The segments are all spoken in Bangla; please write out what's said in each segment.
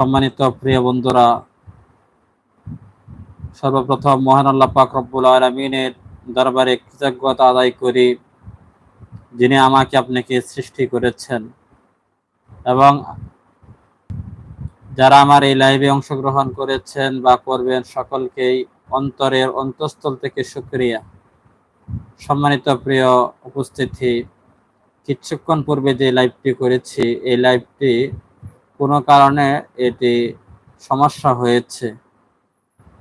সম্মানিত প্রিয় বন্ধুরা, সর্বপ্রথম মহান আল্লাহ পাক রব্বুল আলমিনের দরবারে কৃতজ্ঞতা আদায় করি, যিনি আমাকে আপনাকে সৃষ্টি করেছেন এবং যারা আমার এই লাইভে অংশগ্রহণ করেছেন বা করবেন সকলকেই অন্তরের অন্তঃস্থল থেকে সুক্রিয়া সম্মানিত প্রিয় উপস্থিতি, কিছুক্ষণ পূর্বে যে লাইভটি করেছি, এই লাইভটি কোনো কারণে এটি সমস্যা হয়েছে।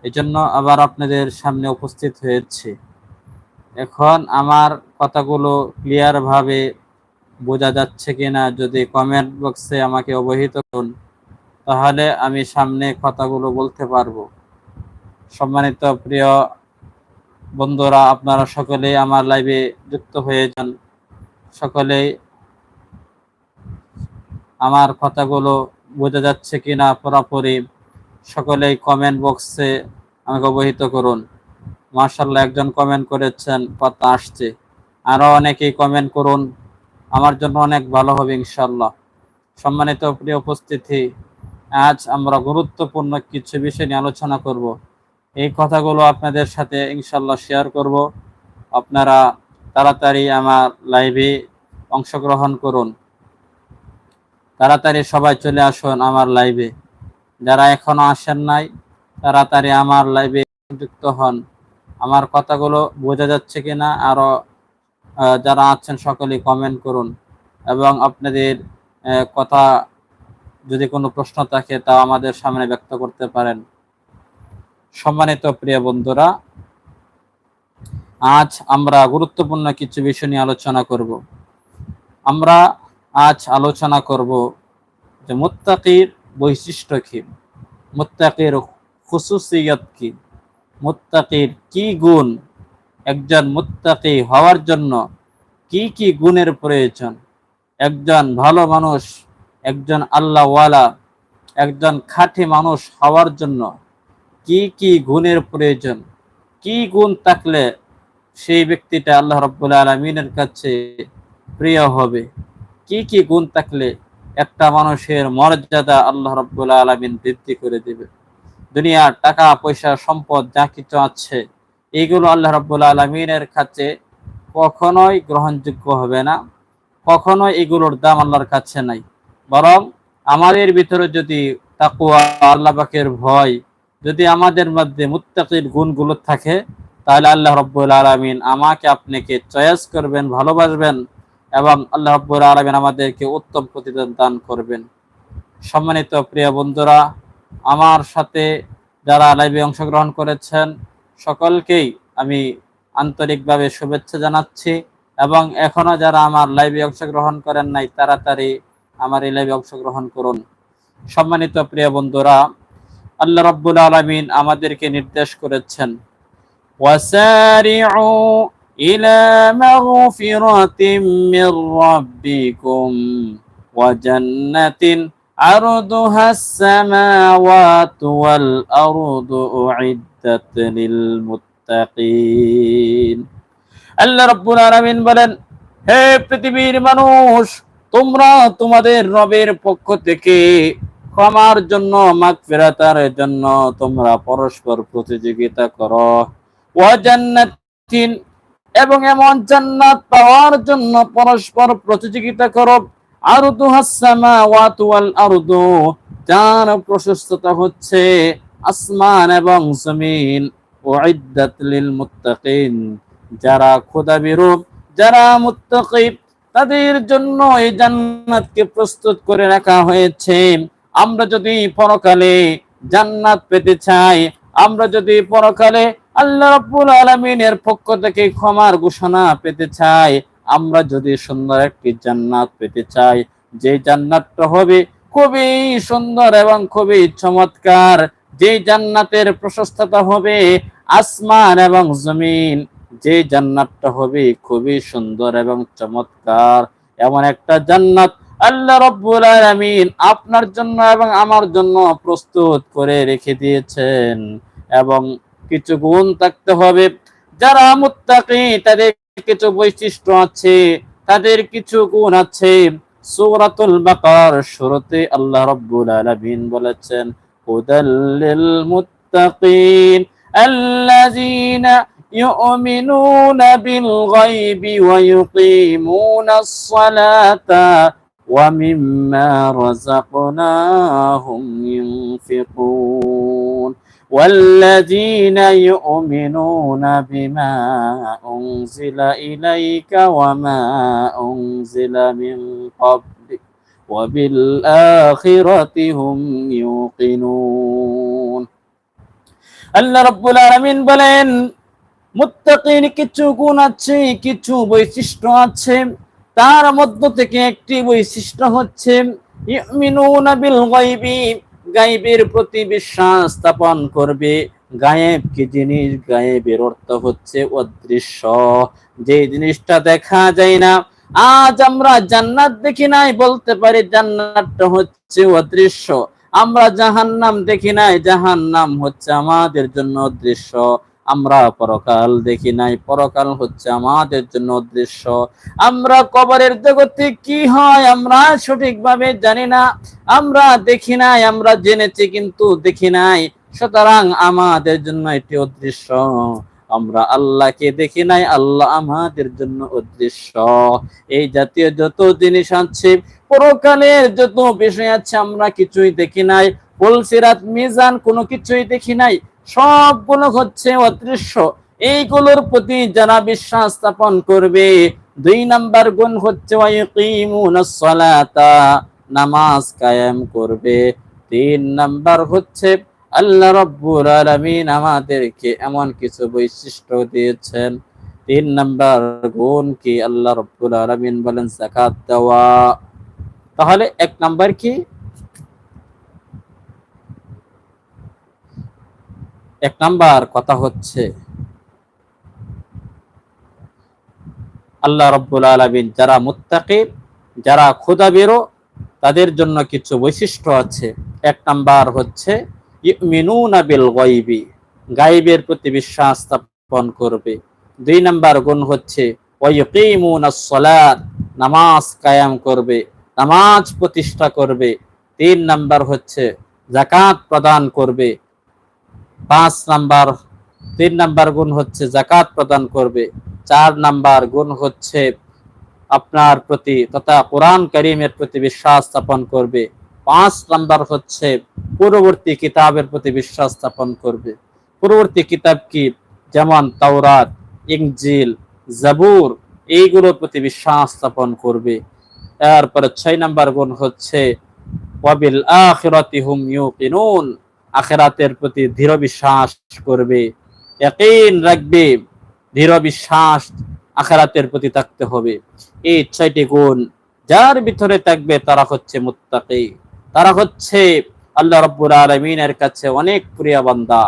এজন্য আবার আপনাদের সামনে উপস্থিত হয়েছে। এখন আমার কথাগুলো ক্লিয়ারভাবে বোঝা যাচ্ছে কিনা যদি কমেন্ট বক্সে আমাকে অবহিত করুন, তাহলে আমি সামনে কথাগুলো বলতে পারব। সম্মানিত প্রিয় বন্ধুরা, আপনারা সকলেই আমার লাইভে যুক্ত হয়ে যান সকলেই আমার কথাগুলো বোঝা যাচ্ছে কি কিনা পুরোপুরি সকলেই কমেন্ট বক্সে আমাকে অবহিত করুন। মার্শাল্লাহ একজন কমেন্ট করেছেন, কথা আসছে। আরও অনেকেই কমেন্ট করুন, আমার জন্য অনেক ভালো হবে ইনশাল্লাহ সম্মানিত প্রিয় উপস্থিতি, আজ আমরা গুরুত্বপূর্ণ কিছু বিষয় নিয়ে আলোচনা করব। এই কথাগুলো আপনাদের সাথে ইনশাল্লাহ শেয়ার করব। আপনারা তাড়াতাড়ি আমার লাইভে অংশগ্রহণ করুন। তাড়াতাড়ি সবাই চলে আসুন আমার লাইভে যারা এখনও আসেন নাই, তাড়াতাড়ি আমার লাইভে যুক্ত হন। আমার কথাগুলো বোঝা যাচ্ছে কিনা আরও যারা আছেন সকলেই কমেন্ট করুন। এবং আপনাদের কথা যদি কোনো প্রশ্ন থাকে তা আমাদের সামনে ব্যক্ত করতে পারেন। সম্মানিত প্রিয় বন্ধুরা, আজ আমরা গুরুত্বপূর্ণ কিছু বিষয় নিয়ে আলোচনা করব। আমরা আজ আলোচনা করব যে মুত্তাকির বৈশিষ্ট্য কি? মুত্তাকির খুসুসিয়ত কি? মুত্তাকির কি গুণ? একজন মুত্তাকি হওয়ার জন্য কি কি গুণের প্রয়োজন? একজন ভালো মানুষ, একজন আল্লাহওয়ালা, একজন খাঁটি মানুষ হওয়ার জন্য কি কি গুণের প্রয়োজন? কি গুণ থাকলে সেই ব্যক্তিটা আল্লাহ রব্বুল আলমিনের কাছে প্রিয় হবে? কি কি গুণ থাকলে একটা মানুষের মর্যাদা আল্লাহ রব্বুল আলমিন বৃদ্ধি করে দেবে? দুনিয়ার টাকা, পয়সা, সম্পদ যা কিছু আছে এইগুলো আল্লাহ রব্বুল আলমিনের কাছে কখনোই গ্রহণযোগ্য হবে না। কখনোই এগুলোর দাম আল্লাহর কাছে নাই। বরং আমাদের ভিতরে যদি তাকুয়া আল্লাহ পাকের ভয়, যদি আমাদের মধ্যে মুত্তাকির গুণগুলো থাকে, তাহলে আল্লাহ রব্বুল আলমিন আমাকে, আপনাকে চয়েস করবেন, ভালোবাসবেন। এবং আল্লাহ আব্বুর আলমিন আমাদেরকে উত্তম প্রতিদান দান করবেন। সম্মানিত প্রিয় বন্ধুরা, আমার সাথে যারা লাইভে অংশগ্রহণ করেছেন, সকলকেই আমি আন্তরিকভাবে শুভেচ্ছা জানাচ্ছি এবং এখনও যারা আমার লাইভে অংশগ্রহণ করেন নাই, তাড়াতাড়ি আমার এই লাইভে অংশগ্রহণ করুন। সম্মানিত প্রিয় বন্ধুরা, আল্লাহ রব্বুল আলমিন আমাদেরকে নির্দেশ করেছেন إلى مغفرة من ربكم وجنة عرضها السماوات والأرض أعدت للمتقين আল্লাহ রব্বুল আলামিন বলেন হে পৃথিবীর মানুষ তোমরা তোমাদের রবের পক্ষ থেকে ক্ষমার জন্য মাগফিরাতার জন্য তোমরা পরস্পর প্রতিযোগিতা করো ওয়াজান্নাতিন এবং এমন জান্নাত পাওয়ার জন্য পরস্পর প্রতিযোগিতা করো। আরদু হাসসামাওয়াতু ওয়াল আরদু যার প্রশস্ততা হচ্ছে আসমান এবং জমিন। উইদ্দাত লিল মুত্তাকিন যারা খোদা বিরূপ, যারা মুত্তাকি, তাদের জন্য এই জান্নাতকে প্রস্তুত করে রাখা হয়েছে। আমরা যদি পরকালে জান্নাত পেতে চাই, আমরা যদি পরকালে আল্লাহ রাব্বুল আলামিনের পক্ষ থেকে ক্ষমার ঘোষণা পেতে চাই। আমরা যদি সুন্দর একটি জান্নাত পেতে চাই, যে জান্নাতটা হবে খুবই সুন্দর এবং খুবই চমৎকার। যে জান্নাতের প্রশস্ততা হবে আসমান এবং জমিন, যে জান্নাতটা হবে খুবই সুন্দর এবং চমৎকার। এমন একটা জান্নাত আল্লাহ রব্বুল আলামিন আপনার জন্য এবং আমার জন্য প্রস্তুত করে রেখে দিয়েছেন। এবং কিছু গুণ থাকতে হবে যারা মুত্তাকি তাদের কিছু বৈশিষ্ট্য আছে তাদের কিছু গুণ আছে সূরাতুল বাকার শুরুতে আল্লাহ রাব্বুল আলামিন বলেছেন হুদাল্লিল মুত্তাকিন আল্লাযীনা يؤمنون بالغيب ويقيمون الصلاة ومما رزقناهم ينفقون والذين يؤمنون بما أنزل إليك وما أنزل من قبلك وبالآخرة هم يوقنون আল্লাহ রব্বুল আলামিন বলেন মুত্তাকিন কিছু গুণ আছে কিছু বৈশিষ্ট্য আছে তার মধ্য থেকে একটি বৈশিষ্ট্য হচ্ছে ইউমিনুনা বিল গায়বি গায়েবের প্রতি বিশ্বাস স্থাপন করবে। গায়েব কি জিনিস? গায়েবের অর্থ হচ্ছে অদৃশ্য। যে জিনিসটা দেখা যায় না, আজ আমরা জান্নাত দেখি নাই বলতে পারি জান্নাতটা হচ্ছে অদৃশ্য। আমরা জাহান্নাম দেখি নাই, জাহান্নাম হচ্ছে আমাদের জন্য অদৃশ্য। আমরা পরকাল দেখি নাই। পরকাল হচ্ছে আমাদের জন্য অদৃশ্য আমরা কবরের জগতে কি হয় আমরা সঠিকভাবে জানি না। আমরা দেখি নাই, আমরা জেনেছি কিন্তু দেখি নাই। সুতরাং আমাদের জন্য এটি অদৃশ্য আমরা আল্লাহকে দেখি নাই, আল্লাহ আমাদের জন্য অদৃশ্য এই জাতীয় যত জিনিস আছে, পরকালের যত বিষয় আছে, আমরা কিছুই দেখি নাই। পলসিরাত মিজান কোনো কিছুই দেখি নাই। সবগুলো হচ্ছে অদৃশ্য। এইগুলোর প্রতি যারা বিশ্বাস স্থাপন করবে, দুই নাম্বার গুণ হচ্ছে নামাজ কায়েম করবে। তিন নাম্বার হচ্ছে আল্লাহ রব্বুল আলামিন আমাদেরকে এমন কিছু বৈশিষ্ট্য দিয়েছেন। তিন নাম্বার গুণ কি? আল্লাহ রব্বুল আলামিন বলেন, যাকাত দেওয়া। তাহলে এক নাম্বার কি? এক নাম্বার কথা হচ্ছে, আল্লাহ রব্বুল আলমিন যারা মুত্তাকি যারা খোদা বেরো, তাদের জন্য কিছু বৈশিষ্ট্য আছে। এক নাম্বার হচ্ছে, ইউমিনুনা বিল গায়বি, গায়বের প্রতি বিশ্বাস স্থাপন করবে। দুই নাম্বার গুণ হচ্ছে নামাজ কায়াম করবে, নামাজ প্রতিষ্ঠা করবে। তিন নাম্বার হচ্ছে জাকাত প্রদান করবে পাঁচ নাম্বার, তিন নাম্বার গুণ হচ্ছে জাকাত প্রদান করবে, চার নাম্বার গুণ হচ্ছে আপনার প্রতি তথা কোরআন করিমের প্রতি বিশ্বাস স্থাপন করবে, পাঁচ নাম্বার হচ্ছে পূর্ববর্তী কিতাবের প্রতি বিশ্বাস স্থাপন করবে। পূর্ববর্তী কিতাব কি? যেমন তাওরাত ইংজিল জাবুর, এইগুলোর প্রতি বিশ্বাস স্থাপন করবে। তারপরে ছয় নাম্বার গুণ হচ্ছে, ওয়াবিল আখিরাতি হুম ইউকিনুন। আখেরাতের প্রতি দৃঢ় বিশ্বাস করবে, ইয়াকিন রাখবে, দৃঢ় বিশ্বাস আখেরাতের প্রতি থাকতে হবে। এই ছয়টি গুণ যার ভিতরে থাকবে তারা হচ্ছে মুত্তাকি, তারা হচ্ছে আল্লাহ রব্বুল আলমিনের কাছে অনেক প্রিয় বান্দা।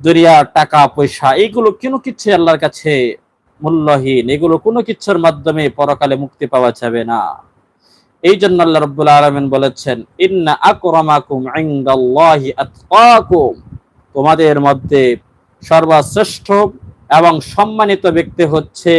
দুনিয়া, টাকা, পয়সা এগুলো কোনো কিছু আল্লাহর কাছে মূল্যহীন, এগুলো কোনো কিছুর মাধ্যমে পরকালে মুক্তি পাওয়া যাবে না। এই জন্য আল্লাহ রব্বুল আলমিন বলেছেন, ইন্না আকরামাকুম ইনদাল্লাহি আতকাকুম। তোমাদের মধ্যে সর্বশ্রেষ্ঠ এবং সম্মানিত ব্যক্তি হচ্ছে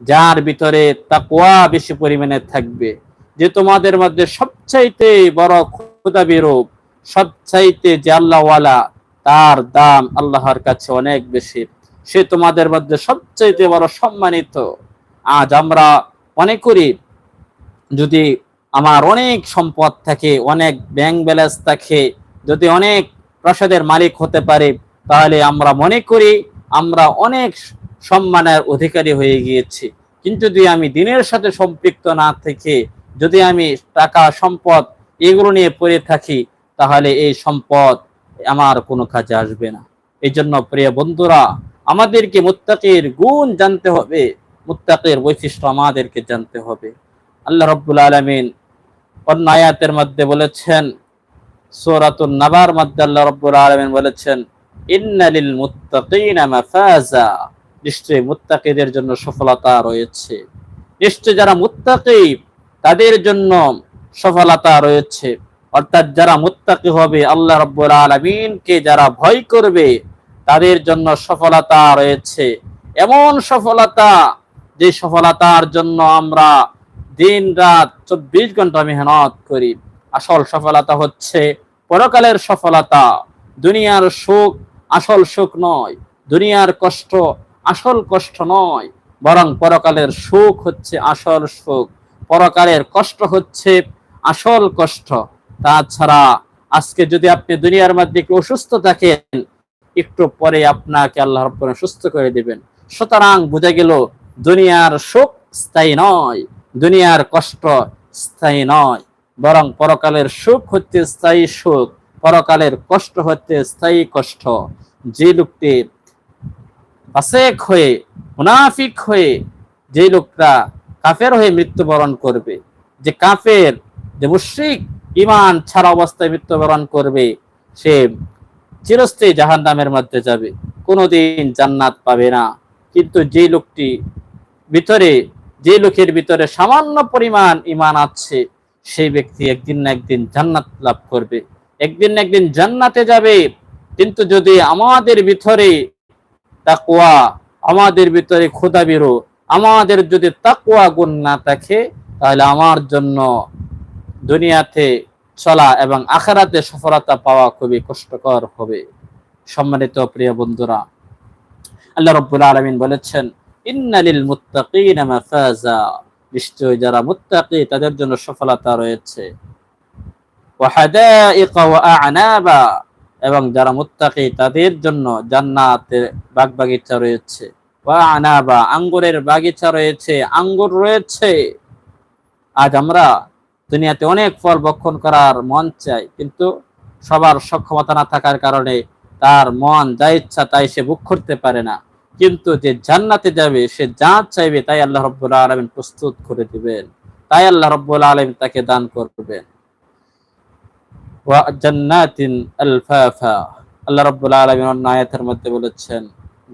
যার ভিতরে তাকওয়া বেশি পরিমাণে থাকবে। যে তোমাদের মধ্যে সবচাইতে বড় খুদা বিরূপ সবচাইতে যে আল্লাহওয়ালা তার দাম আল্লাহর কাছে অনেক বেশি। সে তোমাদের মধ্যে সবচাইতে বড় সম্মানিত। আজ আমরা মনে করি, যদি আমার অনেক সম্পদ থাকে, অনেক ব্যাংক ব্যালেন্স থাকে। যদি অনেক প্রাসাদের মালিক হতে পারে, তাহলে আমরা মনে করি আমরা অনেক সম্মানের অধিকারী হয়ে গিয়েছি। কিন্তু যদি আমি দিনের সাথে সম্পৃক্ত না থেকে, যদি আমি টাকা, সম্পদ এগুলো নিয়ে পড়ে থাকি, তাহলে এই সম্পদ আমার কোনো কাজে আসবে না। এই জন্য প্রিয় বন্ধুরা, আমাদেরকে মুত্তাকির গুণ জানতে হবে। মুত্তাকির বৈশিষ্ট্য আমাদেরকে জানতে হবে। আল্লাহ রব্বুল আলমিন অন্য আয়াতের মধ্যে বলেছেন, সূরাতুন নাবার মধ্যে আল্লাহ রাব্বুল আলামিন বলেছেন, ইন্নালিল মুত্তাকিনা মাফাজা। নিশ্চয়ই মুত্তাকিদের জন্য সফলতা রয়েছে। নিশ্চয় যারা মুত্তাকি, তাদের জন্য সফলতা রয়েছে। অর্থাৎ যারা মুত্তাকি হবে, আল্লাহ রাব্বুল আলামিনকে যারা ভয় করবে, তাদের জন্য সফলতা রয়েছে। এমন সফলতা, যে সফলতার জন্য আমরা দিন রাত চব্বিশ ঘণ্টা মেহনত করি। আসল সফলতা হচ্ছে পরকালের সফলতা। দুনিয়ার সুখ আসল সুখ নয়, দুনিয়ার কষ্ট আসল কষ্ট নয়, বরং পরকালের সুখ হচ্ছে আসল সুখ। পরকালের কষ্ট হচ্ছে আসল কষ্ট। তাছাড়া আজকে যদি আপনি দুনিয়ার মধ্যে একটু অসুস্থ থাকেন, একটু পরে আপনাকে আল্লাহ সুস্থ করে দিবেন। সুতরাং বোঝা গেল, দুনিয়ার সুখ স্থায়ী নয় দুনিয়ার কষ্ট স্থায়ী নয়, বরং পরকালের সুখ হচ্ছে স্থায়ী সুখ, পরকালের কষ্ট হচ্ছে স্থায়ী কষ্ট। যে লোকটি ফাসেক হয়ে, মুনাফিক হয়ে, যে লোকটা কাফের হয়ে মৃত্যুবরণ করবে, যে কাফের, যে মুশ্রিক ইমান ছাড়া অবস্থায় মৃত্যুবরণ করবে, সে চিরস্থায়ী জাহান নামের মধ্যে যাবে, কোনোদিন জান্নাত পাবে না। কিন্তু যে লোকটি ভিতরে যে লোকের ভিতরে সামান্য পরিমাণ ইমান আছে, সেই ব্যক্তি একদিন না একদিন জান্নাত লাভ করবে। একদিন না একদিন জান্নাতে যাবে। কিন্তু যদি আমাদের ভিতরে তাকুয়া আমাদের ভিতরে খোদা বিরো আমাদের যদি তাকুয়া গুণ না থাকে, তাহলে আমার জন্য দুনিয়াতে চলা এবং আখারাতে সফলতা পাওয়া খুবই কষ্টকর হবে। সম্মানিত প্রিয় বন্ধুরা, আল্লাহ রব্বুল আলমিন বলেছেন নিশ্চয় যারা মুত্তাকি, তাদের জন্য সফলতা রয়েছে। এবং যারা মুত্তাকি, তাদের জন্য জান্নাতের রয়েছে। আনাবা, আঙ্গুরের বাগিচা রয়েছে, আঙ্গুর রয়েছে। আজ আমরা দুনিয়াতে অনেক ফল বক্ষণ করার মন চাই, কিন্তু সবার সক্ষমতা না থাকার কারণে তার মন, যা ইচ্ছা, তাই সে বুক করতে পারে না। কিন্তু যে জান্নাতে যাবে, সে যা চাইবে, তাই আল্লাহ রব্বুল আলমিন প্রস্তুত করে দিবেন। তাই আল্লাহ রব্বুল আলমিন তাকে দান করবেন। আল্লাহ রব্বুল আলমিন অন্য আয়াতের মধ্যে বলেছেন,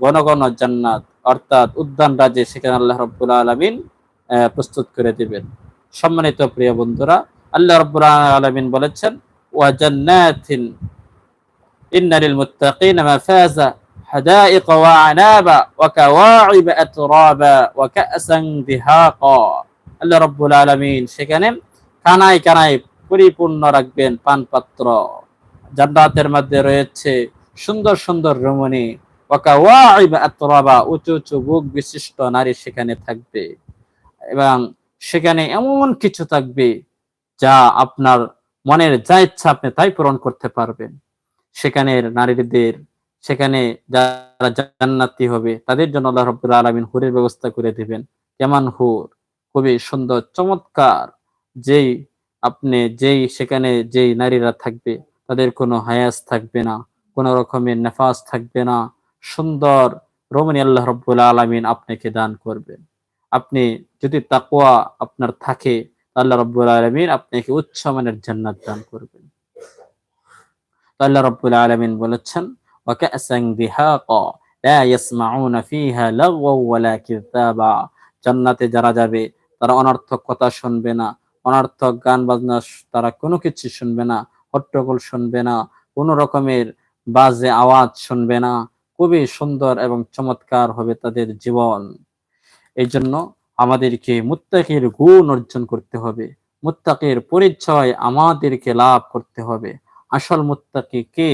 ঘন ঘন জান্নাত, অর্থাৎ উদ্যান রাজে সেখানে আল্লাহ রব্বুল আলমিন প্রস্তুত করে দিবেন। সম্মানিত প্রিয় বন্ধুরা, আল্লাহ রব্বুল আলমিন বলেছেন, ওয়া জান্নাতিন ইন্না লিল মুত্তাকিনা মাফাজা। حدائق وعنابا وكواعب أترابا وكأسا دهاقا আল্লাহ রব্বুল আলমিন সেখানে কানায় কানায় পরিপূর্ণ রাখবেন পানপাত্র জান্নাতের মধ্যে রয়েছে সুন্দর সুন্দর রমণী ওয়াকাওয়াইব আতরাবা উঁচু উঁচু বুক বিশিষ্ট নারী সেখানে থাকবে এবং সেখানে এমন কিছু থাকবে যা আপনার মনের যা ইচ্ছা আপনি তাই পূরণ করতে পারবেন সেখানের নারীদের সেখানে যারা জান্নাতি হবে, তাদের জন্য আল্লাহ রব্বুল আলমিন হুরের ব্যবস্থা করে দিবেন। কেমন হুর? খুবই সুন্দর, চমৎকার। যেই আপনি যেই সেখানে যেই নারীরা থাকবে, তাদের কোনো হায়াস থাকবে না, কোনো রকমের নেফাজ থাকবে না। সুন্দর রমণী আল্লাহ রব্বুল আলমিন আপনাকে দান করবেন। আপনি যদি তাকুয়া আপনার থাকে আল্লাহ রব্বুল আলমিন আপনাকে উচ্চ মানের জান্নাত দান করবেন। আল্লাহ রব্বুল আলমিন বলেছেন وكأسا دهاقا لا يسمعون فيها لغوا ولا كذابا জান্নাতে যারা যাবে তারা অনর্থক কথা শুনবে না অনর্থক গান বাজনা তারা কোনো কিছু শুনবে না হট্টগোল শুনবে না কোনো রকমের বাজে আওয়াজ শুনবে না খুবই সুন্দর এবং চমৎকার হবে তাদের জীবন এই জন্য আমাদেরকে মুত্তাকির গুণ অর্জন করতে হবে মুত্তাকির পরিচয় আমাদেরকে লাভ করতে হবে আসল মুত্তাকি কে কে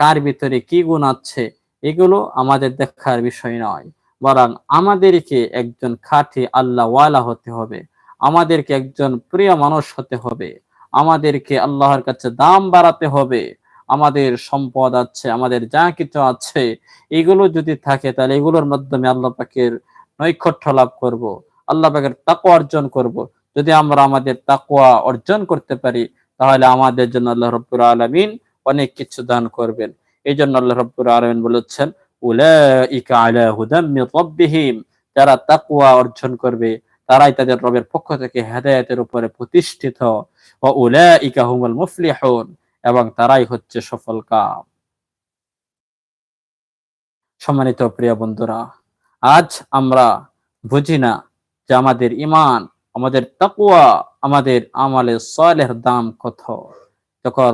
কার ভিতরে কি গুণ আছে, এগুলো আমাদের দেখার বিষয় নয়। বরং আমাদেরকে একজন খাঁটি আল্লাহ ওয়ালা হতে হবে, আমাদেরকে একজন প্রিয় মানুষ হতে হবে, আমাদেরকে আল্লাহর কাছে দাম বাড়াতে হবে, আমাদের সম্পদ আছে, আমাদের যা কিছু আছে, এগুলো যদি থাকে তাহলে এগুলোর মাধ্যমে আল্লাহ পাকের নৈকট্য লাভ করব, আল্লাহ পাকের তাকওয়া অর্জন করব। যদি আমরা আমাদের তাকওয়া অর্জন করতে পারি, তাহলে আমাদের জন্য আল্লাহ রব্বুল আলমিন অনেক কিছু দান করবেন। এই জন্য আল্লাহ রব্বুল আলমিন বলেছেন যারা তাকওয়া অর্জন করবে, তারাই তাদের রবের পক্ষ থেকে হেদায়েতের উপরে প্রতিষ্ঠিত। ও উলাইকা হুমুল মুফলিহুন এবং তারাই হচ্ছে সফল কাম। সম্মানিত প্রিয় বন্ধুরা, আজ আমরা বুঝি না যে আমাদের ইমান আমাদের তাকুয়া আমাদের আমলে সলের দাম কত। যখন